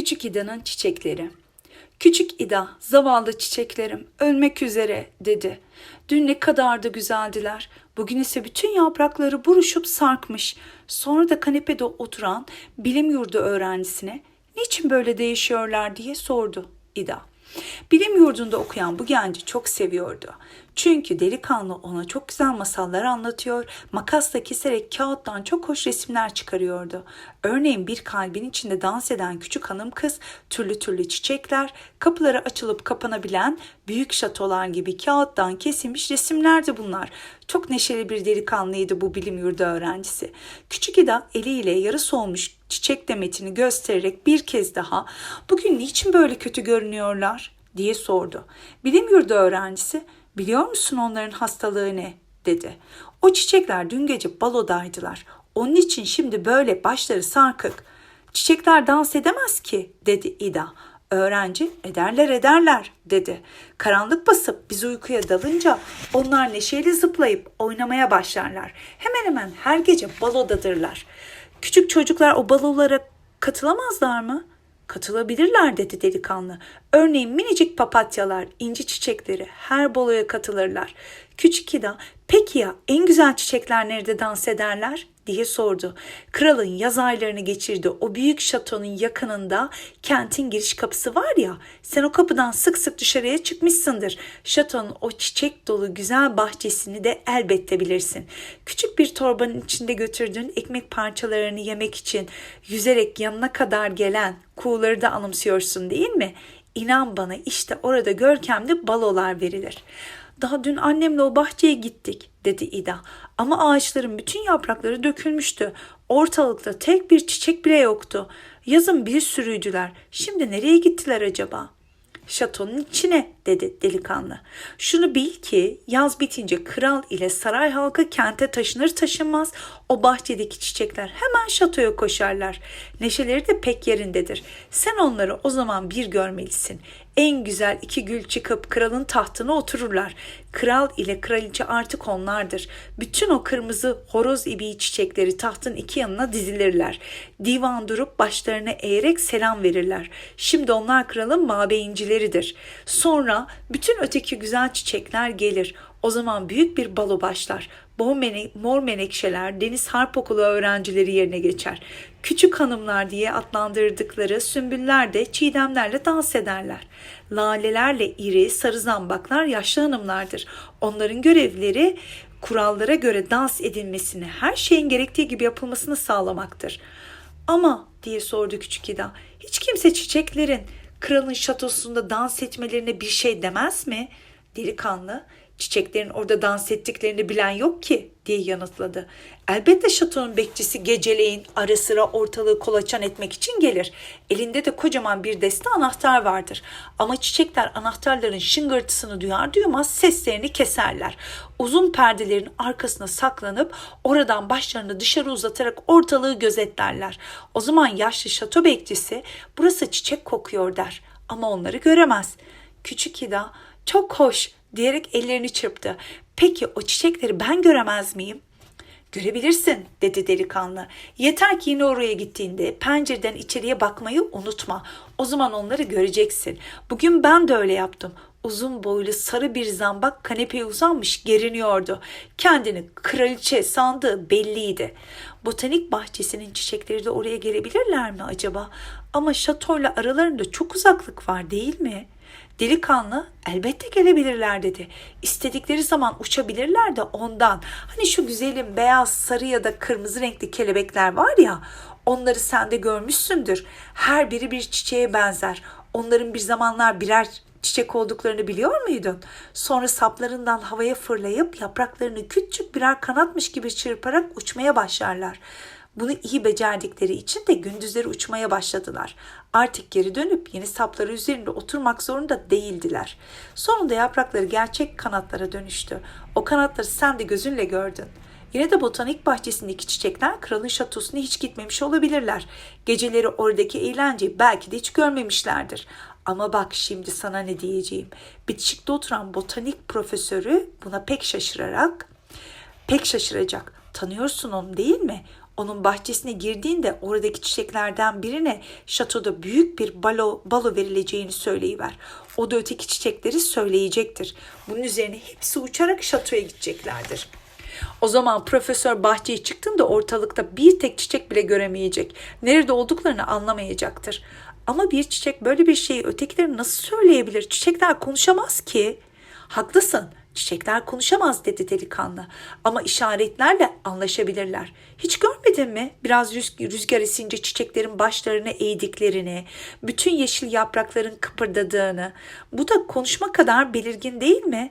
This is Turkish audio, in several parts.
Küçük İda'nın çiçekleri. Küçük İda, zavallı çiçeklerim, ölmek üzere dedi. Dün ne kadar da güzeldiler. Bugün ise bütün yaprakları buruşup sarkmış. Sonra da kanepede oturan bilim yurdu öğrencisine niçin böyle değişiyorlar diye sordu İda. Bilim yurdunda okuyan bu genci çok seviyordu. Çünkü delikanlı ona çok güzel masallar anlatıyor, makasla keserek kağıttan çok hoş resimler çıkarıyordu. Örneğin bir kalbin içinde dans eden küçük hanım kız, türlü türlü çiçekler, kapıları açılıp kapanabilen büyük şatolar gibi kağıttan kesilmiş resimlerdi bunlar. Çok neşeli bir delikanlıydı bu bilim yurdu öğrencisi. Küçük İda eliyle yarı solmuş çiçek demetini göstererek bir kez daha bugün niçin böyle kötü görünüyorlar diye sordu. Bilim yurdu öğrencisi biliyor musun onların hastalığı ne dedi. O çiçekler dün gece balodaydılar. Onun için şimdi böyle başları sarkık. Çiçekler dans edemez ki dedi İda. Öğrenci ederler ederler dedi. Karanlık basıp biz uykuya dalınca onlar neşeyle zıplayıp oynamaya başlarlar. Hemen hemen her gece balodadırlar. Küçük çocuklar o balolara katılamazlar mı? Katılabilirler dedi delikanlı. Örneğin minicik papatyalar, inci çiçekleri her baloya katılırlar. Küçük İda peki ya en güzel çiçekler nerede dans ederler? Diye sordu. Kralın yaz aylarını geçirdi. O büyük şatonun yakınında kentin giriş kapısı var ya. Sen o kapıdan sık sık dışarıya çıkmışsındır. Şatonun o çiçek dolu güzel bahçesini de elbette bilirsin. Küçük bir torbanın içinde götürdüğün ekmek parçalarını yemek için yüzerek yanına kadar gelen kuğuları da anımsıyorsun değil mi? İnan bana işte orada görkemli balolar verilir. Daha dün annemle o bahçeye gittik dedi İda. Ama ağaçların bütün yaprakları dökülmüştü. Ortalıkta tek bir çiçek bile yoktu. Yazın bir sürüydüler. Şimdi nereye gittiler acaba? Şatonun içine dedi delikanlı. Şunu bil ki yaz bitince kral ile saray halkı kente taşınır taşınmaz o bahçedeki çiçekler hemen şatoya koşarlar. Neşeleri de pek yerindedir. Sen onları o zaman bir görmelisin. En güzel iki gül çıkıp kralın tahtına otururlar. Kral ile kraliçe artık onlardır. Bütün o kırmızı horoz ibiği çiçekleri tahtın iki yanına dizilirler. Divan durup başlarını eğerek selam verirler. Şimdi onlar kralın mabeyincileridir. Sonra bütün öteki güzel çiçekler gelir. O zaman büyük bir balo başlar. Mor menekşeler deniz harp okulu öğrencileri yerine geçer. Küçük hanımlar diye adlandırdıkları sümbüller de çiğdemlerle dans ederler. Lalelerle iri sarı zambaklar yaşlı hanımlardır. Onların görevleri kurallara göre dans edilmesini, her şeyin gerektiği gibi yapılmasını sağlamaktır. Ama diye sordu küçük İda, hiç kimse çiçeklerin kralın şatosunda dans etmelerine bir şey demez mi? Delikanlı, çiçeklerin orada dans ettiklerini bilen yok ki diye yanıtladı. Elbette şatonun bekçisi geceleyin ara sıra ortalığı kolaçan etmek için gelir. Elinde de kocaman bir deste anahtar vardır. Ama çiçekler anahtarların şıngırtısını duyar duymaz seslerini keserler. Uzun perdelerin arkasına saklanıp oradan başlarını dışarı uzatarak ortalığı gözetlerler. O zaman yaşlı şato bekçisi burası çiçek kokuyor der ama onları göremez. Küçük İda çok hoş diyerek ellerini çırptı. Peki o çiçekleri ben göremez miyim? Görebilirsin dedi delikanlı. Yeter ki yine oraya gittiğinde pencereden içeriye bakmayı unutma. O zaman onları göreceksin. Bugün ben de öyle yaptım. Uzun boylu sarı bir zambak kanepeye uzanmış geriniyordu. Kendini kraliçe sandığı belliydi. Botanik bahçesinin çiçekleri de oraya gelebilirler mi acaba? Ama şatoyla aralarında çok uzaklık var değil mi?'' Delikanlı elbette gelebilirler dedi. İstedikleri zaman uçabilirler de ondan. Hani şu güzelim beyaz, sarı ya da kırmızı renkli kelebekler var ya onları sen de görmüşsündür. Her biri bir çiçeğe benzer. Onların bir zamanlar birer çiçek olduklarını biliyor muydun? Sonra saplarından havaya fırlayıp yapraklarını küçük birer kanatmış gibi çırparak uçmaya başlarlar. Bunu iyi becerdikleri için de gündüzleri uçmaya başladılar. Artık geri dönüp yeni sapları üzerinde oturmak zorunda değildiler. Sonunda yaprakları gerçek kanatlara dönüştü. O kanatları sen de gözünle gördün. Yine de botanik bahçesindeki çiçekler kralın şatosuna hiç gitmemiş olabilirler. Geceleri oradaki eğlenceyi belki de hiç görmemişlerdir. Ama bak şimdi sana ne diyeceğim. Bitişikte oturan botanik profesörü buna pek şaşırarak, pek şaşıracak. Tanıyorsun onu değil mi? Onun bahçesine girdiğinde oradaki çiçeklerden birine şatoda büyük bir balo, balo verileceğini söyleyiver. O da öteki çiçekleri söyleyecektir. Bunun üzerine hepsi uçarak şatoya gideceklerdir. O zaman profesör bahçeye çıktığında ortalıkta bir tek çiçek bile göremeyecek. Nerede olduklarını anlamayacaktır. Ama bir çiçek böyle bir şeyi ötekileri nasıl söyleyebilir? Çiçekler konuşamaz ki. Haklısın. Çiçekler konuşamaz dedi delikanlı. Ama işaretlerle anlaşabilirler. Hiç görmedin mi? Biraz rüz- rüzgar esince çiçeklerin başlarını eğdiklerini, bütün yeşil yaprakların kıpırdadığını. Bu da konuşma kadar belirgin değil mi?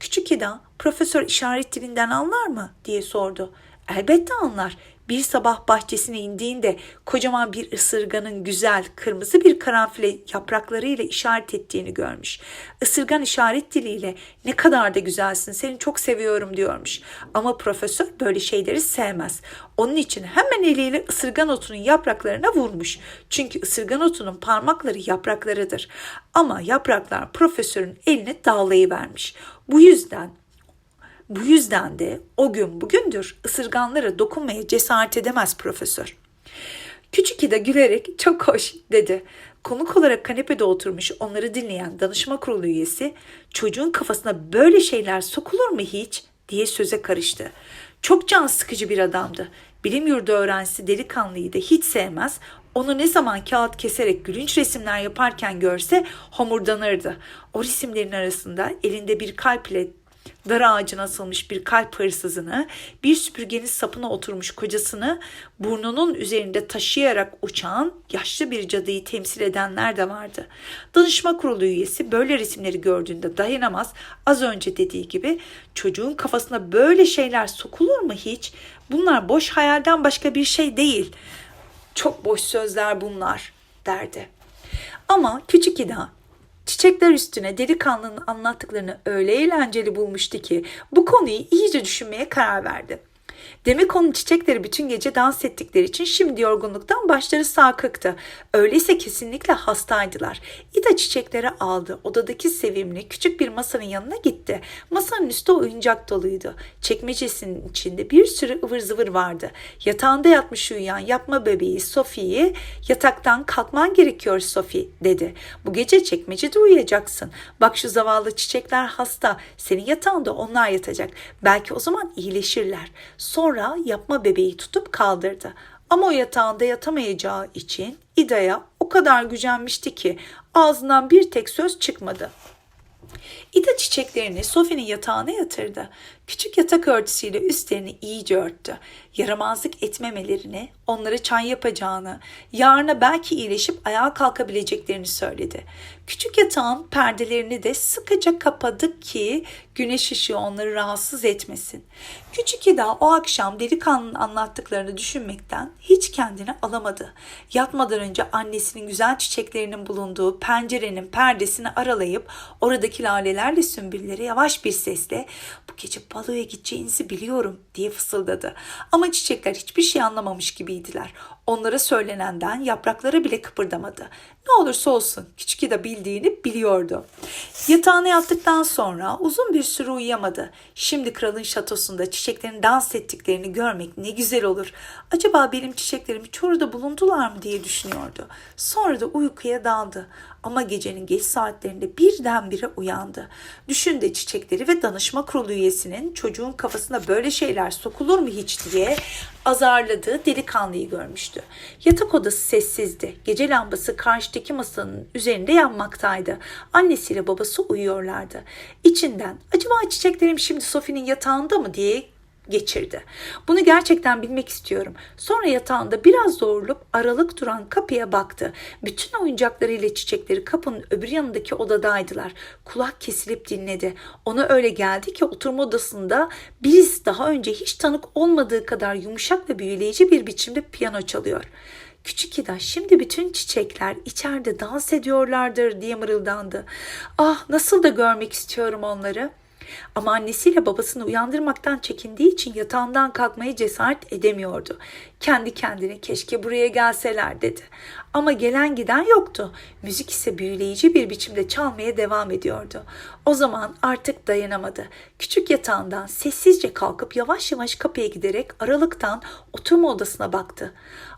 Küçük Eda, profesör işaret dilinden anlar mı? diye sordu. Elbette anlar. Bir sabah bahçesine indiğinde kocaman bir ısırganın güzel kırmızı bir karanfile yapraklarıyla işaret ettiğini görmüş. Isırgan işaret diliyle ne kadar da güzelsin seni çok seviyorum diyormuş. Ama profesör böyle şeyleri sevmez. Onun için hemen eliyle ısırgan otunun yapraklarına vurmuş. Çünkü ısırgan otunun parmakları yapraklarıdır. Ama yapraklar profesörün eline dağlayıvermiş. Bu yüzden bu yüzden de o gün bugündür ısırganlara dokunmaya cesaret edemez profesör. Küçük İda gülerek çok hoş dedi. Konuk olarak kanepede oturmuş onları dinleyen danışma kurulu üyesi çocuğun kafasına böyle şeyler sokulur mu hiç diye söze karıştı. Çok can sıkıcı bir adamdı. Bilim yurdu öğrencisi delikanlıyı da hiç sevmez. Onu ne zaman kağıt keserek gülünç resimler yaparken görse homurdanırdı. O resimlerin arasında elinde bir kalp ile dar ağacına asılmış bir kalp hırsızını, bir süpürgenin sapına oturmuş kocasını, burnunun üzerinde taşıyarak uçan yaşlı bir cadıyı temsil edenler de vardı. Danışma kurulu üyesi böyle resimleri gördüğünde dayanamaz. Az önce dediği gibi çocuğun kafasına böyle şeyler sokulur mu hiç? Bunlar boş hayalden başka bir şey değil. Çok boş sözler bunlar derdi. Ama küçük İda Çiçekler üstüne delikanlının anlattıklarını öyle eğlenceli bulmuştu ki bu konuyu iyice düşünmeye karar verdi. Demek onun çiçekleri bütün gece dans ettikleri için şimdi yorgunluktan başları sarkıktı. Öyleyse kesinlikle hastaydılar. İda çiçekleri aldı. Odadaki sevimli küçük bir masanın yanına gitti. Masanın üstü oyuncak doluydu. Çekmecesinin içinde bir sürü ıvır zıvır vardı. Yatağında yatmış uyuyan yapma bebeği Sophie'yi yataktan kalkman gerekiyor Sophie dedi. Bu gece çekmecede uyuyacaksın. Bak şu zavallı çiçekler hasta. Senin yatağında onlar yatacak. Belki o zaman iyileşirler. Sonra yapma bebeği tutup kaldırdı. Ama o yatağında yatamayacağı için İda'ya o kadar gücenmişti ki ağzından bir tek söz çıkmadı. İda çiçeklerini Sophie'nin yatağına yatırdı. Küçük yatak örtüsüyle üstlerini iyice örttü. Yaramazlık etmemelerini, onlara çay yapacağını, yarına belki iyileşip ayağa kalkabileceklerini söyledi. Küçük yatağın perdelerini de sıkıca kapadı ki güneş ışığı onları rahatsız etmesin. Küçük İda o akşam delikanlının anlattıklarını düşünmekten hiç kendini alamadı. Yatmadan önce annesinin güzel çiçeklerinin bulunduğu pencerenin perdesini aralayıp oradaki lalelerle sümbülleri yavaş bir sesle bu gece baloya gideceğinizi biliyorum diye fısıldadı. Ama çiçekler hiçbir şey anlamamış gibiydiler. Onlara söylenenden yaprakları bile kıpırdamadı. Ne olursa olsun küçük İda bildiğini biliyordu. Yatağına yattıktan sonra uzun bir süre uyuyamadı. Şimdi kralın şatosunda çiçeklerin dans ettiklerini görmek ne güzel olur. Acaba benim çiçeklerim hiç orada bulundular mı diye düşünüyordu. Sonra da uykuya daldı. Ama gecenin geç saatlerinde birdenbire uyandı. Düşün de çiçekleri ve danışma kurulu üyesinin çocuğun kafasına böyle şeyler sokulur mu hiç diye azarladığı delikanlıyı görmüştü. Yatak odası sessizdi. Gece lambası karşıdaki masanın üzerinde yanmaktaydı. Annesiyle babası uyuyorlardı. İçinden acaba çiçeklerim şimdi Sophie'nin yatağında mı diye geçirdi. Bunu gerçekten bilmek istiyorum. Sonra yatağında biraz doğrulup aralık duran kapıya baktı. Bütün oyuncaklarıyla çiçekleri kapının öbür yanındaki odadaydılar. Kulak kesilip dinledi. Ona öyle geldi ki oturma odasında birisi daha önce hiç tanık olmadığı kadar yumuşak ve büyüleyici bir biçimde piyano çalıyor. Küçük İda şimdi bütün çiçekler içeride dans ediyorlardır diye mırıldandı. Ah nasıl da görmek istiyorum onları.'' Ama annesiyle babasını uyandırmaktan çekindiği için yatağından kalkmaya cesaret edemiyordu. Kendi kendine keşke buraya gelseler dedi. Ama gelen giden yoktu. Müzik ise büyüleyici bir biçimde çalmaya devam ediyordu. O zaman artık dayanamadı. Küçük yatağından sessizce kalkıp yavaş yavaş kapıya giderek aralıktan oturma odasına baktı.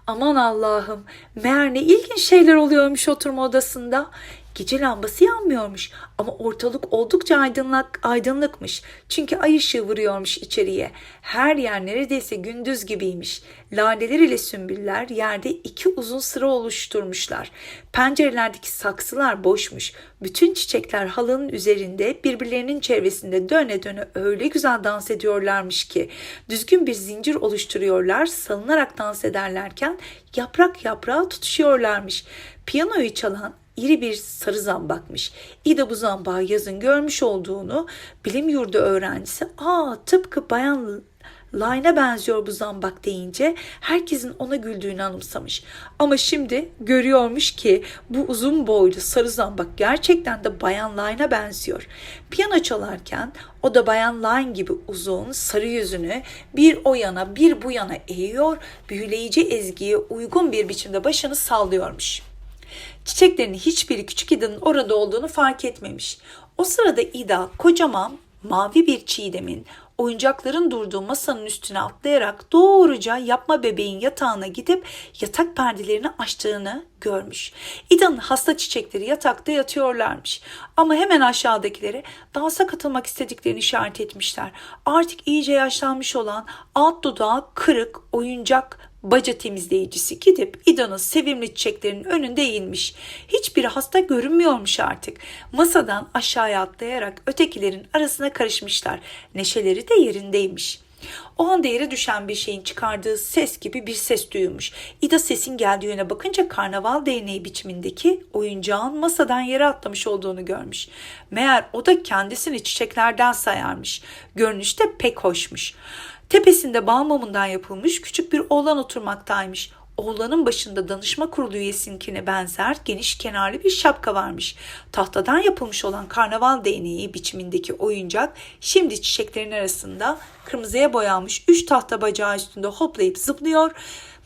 Aman Allah'ım, meğer ne ilginç şeyler oluyormuş oturma odasında. Gece lambası yanmıyormuş ama ortalık oldukça aydınlık, aydınlıkmış. Çünkü ay ışığı vuruyormuş içeriye. Her yer neredeyse gündüz gibiymiş. Laleler ile sümbüller yerde iki uzun sıra oluşturmuşlar. Pencerelerdeki saksılar boşmuş. Bütün çiçekler halının üzerinde birbirlerinin çevresinde döne döne öyle güzel dans ediyorlarmış ki düzgün bir zincir oluşturuyorlar, salınarak dans ederlerken yaprak yaprağa tutuşuyorlarmış. Piyanoyu çalan iri bir sarı zambakmış. İda bu zambağı yazın görmüş olduğunu bilim yurdu öğrencisi aa tıpkı bayan Line'a benziyor bu zambak deyince herkesin ona güldüğünü anımsamış. Ama şimdi görüyormuş ki bu uzun boylu sarı zambak gerçekten de Bayan Line'a benziyor. Piyano çalarken o da Bayan Line gibi uzun sarı yüzünü bir o yana bir bu yana eğiyor, büyüleyici ezgiye uygun bir biçimde başını sallıyormuş. Çiçeklerin hiçbiri küçük İda'nın orada olduğunu fark etmemiş. O sırada İda kocaman mavi bir çiğdemin oyuncakların durduğu masanın üstüne atlayarak doğruca yapma bebeğin yatağına gidip yatak perdelerini açtığını görmüş. İda'nın hasta çiçekleri yatakta yatıyorlarmış. Ama hemen aşağıdakileri dansa katılmak istediklerini işaret etmişler. Artık iyice yaşlanmış olan alt dudağı kırık oyuncak baca temizleyicisi gidip İda'nın sevimli çiçeklerinin önünde eğilmiş. Hiçbiri hasta görünmüyormuş artık. Masadan aşağıya atlayarak ötekilerin arasına karışmışlar. Neşeleri de yerindeymiş. O anda yere düşen bir şeyin çıkardığı ses gibi bir ses duyulmuş. İda sesin geldiği yöne bakınca karnaval değneği biçimindeki oyuncağın masadan yere atlamış olduğunu görmüş. Meğer o da kendisini çiçeklerden sayarmış. Görünüşte pek hoşmuş. Tepesinde bal mumundan yapılmış küçük bir oğlan oturmaktaymış. Oğlanın başında danışma kurulu üyesinkine benzer geniş kenarlı bir şapka varmış. Tahtadan yapılmış olan karnaval değneği biçimindeki oyuncak şimdi çiçeklerin arasında kırmızıya boyanmış üç tahta bacağı üstünde hoplayıp zıplıyor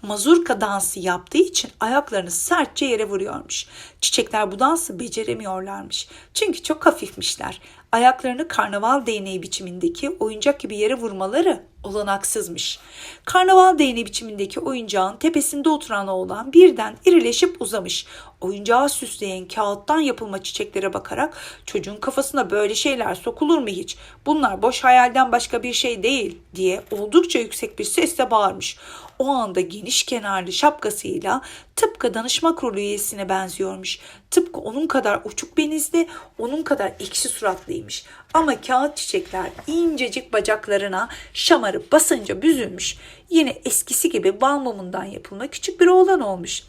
mazurka dansı yaptığı için ayaklarını sertçe yere vuruyormuş. Çiçekler bu dansı beceremiyorlarmış. Çünkü çok hafifmişler. Ayaklarını karnaval değneği biçimindeki oyuncak gibi yere vurmaları olanaksızmış. Karnaval değneği biçimindeki oyuncağın tepesinde oturan oğlan birden irileşip uzamış. Oyuncağı süsleyen kağıttan yapılma çiçeklere bakarak çocuğun kafasına böyle şeyler sokulur mu hiç? Bunlar boş hayalden başka bir şey değil diye oldukça yüksek bir sesle bağırmış. O anda geniş kenarlı şapkasıyla tıpkı danışma kurulu üyesine benziyormuş. Tıpkı onun kadar uçuk benizli, onun kadar ekşi suratlıymış. Ama kağıt çiçekler incecik bacaklarına şamarı basınca büzülmüş. Yine eskisi gibi bal mumundan yapılma küçük bir oğlan olmuş.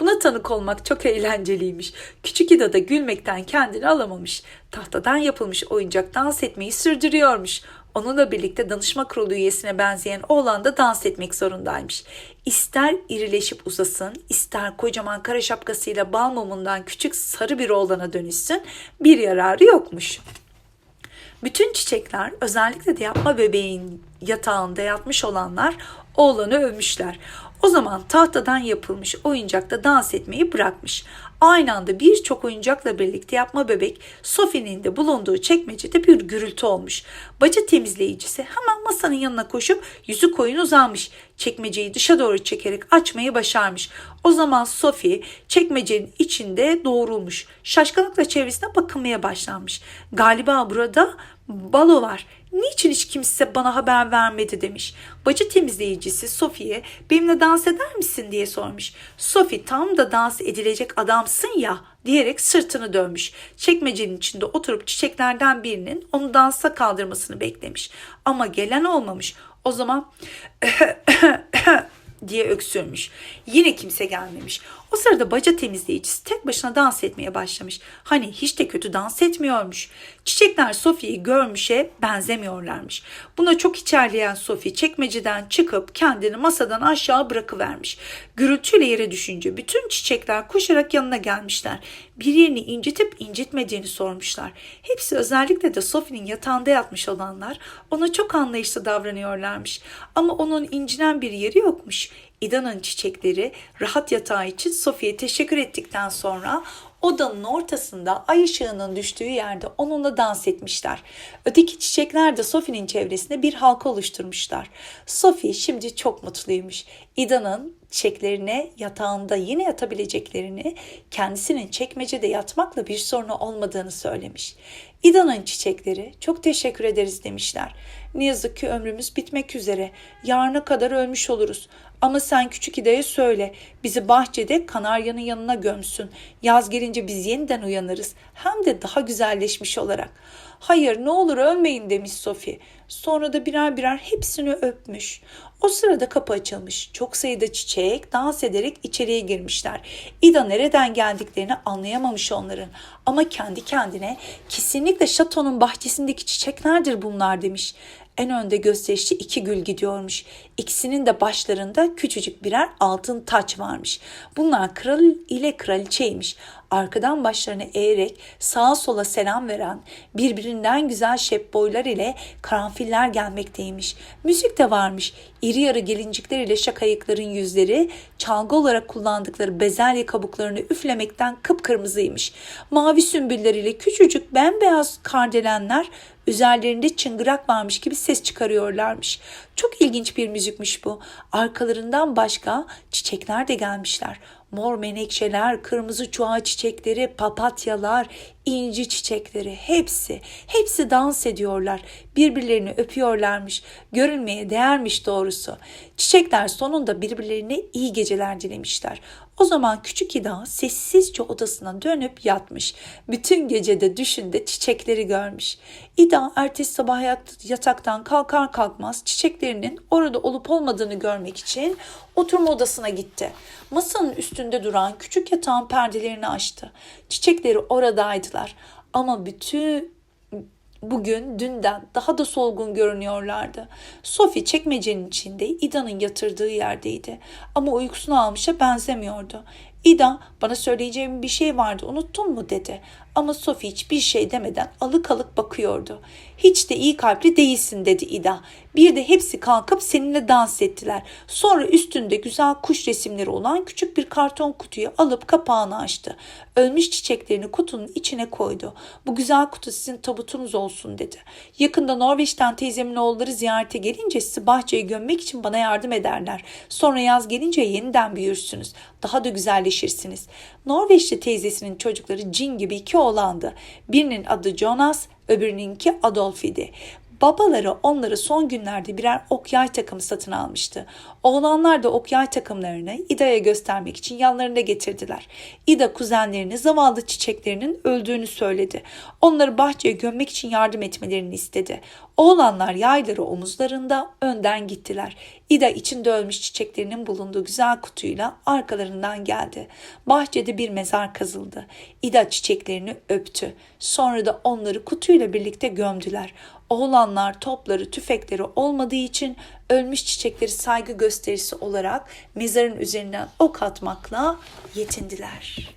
Buna tanık olmak çok eğlenceliymiş. Küçük İda da gülmekten kendini alamamış. Tahtadan yapılmış oyuncak dans etmeyi sürdürüyormuş. Onunla birlikte danışma kurulu üyesine benzeyen oğlan da dans etmek zorundaymış. İster irileşip uzasın, ister kocaman kara şapkasıyla bal mumundan küçük sarı bir oğlana dönüşsün bir yararı yokmuş. Bütün çiçekler özellikle de yapma bebeğin yatağında yatmış olanlar oğlanı övmüşler. O zaman tahtadan yapılmış oyuncakta dans etmeyi bırakmış. Aynı anda birçok oyuncakla birlikte yapma bebek Sophie'nin de bulunduğu çekmecede bir gürültü olmuş. Baca temizleyicisi hemen masanın yanına koşup yüzü koyun uzanmış. Çekmeceyi dışa doğru çekerek açmayı başarmış. O zaman Sophie çekmecenin içinde doğrulmuş. Şaşkınlıkla çevresine bakılmaya başlanmış. Galiba burada balo var. Niçin hiç kimse bana haber vermedi demiş. Bacı temizleyicisi Sophie'ye benimle dans eder misin diye sormuş. Sophie tam da dans edilecek adamsın ya diyerek sırtını dönmüş. Çekmecenin içinde oturup çiçeklerden birinin onu dansa kaldırmasını beklemiş. Ama gelen olmamış. O zaman diye öksürmüş. Yine kimse gelmemiş. O sırada baca temizleyicisi tek başına dans etmeye başlamış. Hani hiç de kötü dans etmiyormuş. Çiçekler Sophie'yi görmüşe benzemiyorlarmış. Buna çok içerleyen Sophie çekmeceden çıkıp kendini masadan aşağı bırakıvermiş. Gürültüyle yere düşünce bütün çiçekler koşarak yanına gelmişler. Bir yerini incitip incitmediğini sormuşlar. Hepsi özellikle de Sophie'nin yatağında yatmış olanlar ona çok anlayışlı davranıyorlarmış. Ama onun incinen bir yeri yokmuş. İda'nın çiçekleri rahat yatağı için Sophie'ye teşekkür ettikten sonra odanın ortasında ay ışığının düştüğü yerde onunla dans etmişler. Öteki çiçekler de Sophie'nin çevresinde bir halka oluşturmuşlar. Sophie şimdi çok mutluymuş. İda'nın çiçeklerine yatağında yine yatabileceklerini, kendisinin çekmecede yatmakla bir sorunu olmadığını söylemiş. İda'nın çiçekleri çok teşekkür ederiz demişler. Ne yazık ki ömrümüz bitmek üzere. Yarına kadar ölmüş oluruz. Ama sen küçük İda'ya söyle. Bizi bahçede kanaryanın yanına gömsün. Yaz gelince biz yeniden uyanırız. Hem de daha güzelleşmiş olarak. Hayır ne olur ölmeyin demiş Sophie. Sonra da birer birer hepsini öpmüş. O sırada kapı açılmış. Çok sayıda çiçek dans ederek içeriye girmişler. İda nereden geldiklerini anlayamamış onların. Ama kendi kendine kesinlikle şatonun bahçesindeki çiçeklerdir bunlar demiş. En önde gösterişli iki gül gidiyormuş. İkisinin de başlarında küçücük birer altın taç varmış. Bunlar kral ile kraliçeymiş. Arkadan başlarını eğerek sağa sola selam veren birbirinden güzel şep boylar ile karanfiller gelmekteymiş. Müzik de varmış. İri yarı gelincikler ile şakayıkların yüzleri çalgı olarak kullandıkları bezelye kabuklarını üflemekten kıpkırmızıymış. Mavi sümbülleriyle küçücük bembeyaz kardelenler üzerlerinde çıngırak varmış gibi ses çıkarıyorlarmış. Çok ilginç bir müzikmiş bu. Arkalarından başka çiçekler de gelmişler. Mor menekşeler, kırmızı çuha çiçekleri, papatyalar, inci çiçekleri hepsi, hepsi dans ediyorlar. Birbirlerini öpüyorlarmış. Görünmeye değermiş doğrusu. Çiçekler sonunda birbirlerine iyi geceler dilemişler. O zaman küçük İda sessizce odasına dönüp yatmış. Bütün gecede düşünde çiçekleri görmüş. İda ertesi sabah yat- yataktan kalkar kalkmaz çiçeklerinin orada olup olmadığını görmek için oturma odasına gitti. Masanın üstünde duran küçük yatağın perdelerini açtı. Çiçekleri oradaydılar ama bütün bugün dünden daha da solgun görünüyorlardı. Sophie çekmecenin içinde İda'nın yatırdığı yerdeydi ama uykusunu almışa benzemiyordu. İda bana söyleyeceğim bir şey vardı unuttun mu dedi. Ama Sophie hiçbir şey demeden alık alık bakıyordu. Hiç de iyi kalpli değilsin dedi İda. Bir de hepsi kalkıp seninle dans ettiler. Sonra üstünde güzel kuş resimleri olan küçük bir karton kutuyu alıp kapağını açtı. Ölmüş çiçeklerini kutunun içine koydu. Bu güzel kutu sizin tabutunuz olsun dedi. Yakında Norveç'ten teyzemin oğulları ziyarete gelince sizi bahçeye gömmek için bana yardım ederler. Sonra yaz gelince yeniden büyürsünüz. Daha da güzelleşirsiniz. Norveçli teyzesinin çocukları cin gibi iki oğlandı. Birinin adı Jonas, öbürününki Adolf idi. Babaları onları son günlerde birer ok yay takımı satın almıştı. Oğlanlar da ok yay takımlarını İda'ya göstermek için yanlarına getirdiler. İda kuzenlerini zavallı çiçeklerinin öldüğünü söyledi. Onları bahçeye gömmek için yardım etmelerini istedi. Oğlanlar yayları omuzlarında önden gittiler. İda içinde ölmüş çiçeklerinin bulunduğu güzel kutuyla arkalarından geldi. Bahçede bir mezar kazıldı. İda çiçeklerini öptü. Sonra da onları kutuyla birlikte gömdüler. Oğlanlar topları, tüfekleri olmadığı için ölmüş çiçekleri saygı gösterisi olarak mezarın üzerinden ok atmakla yetindiler.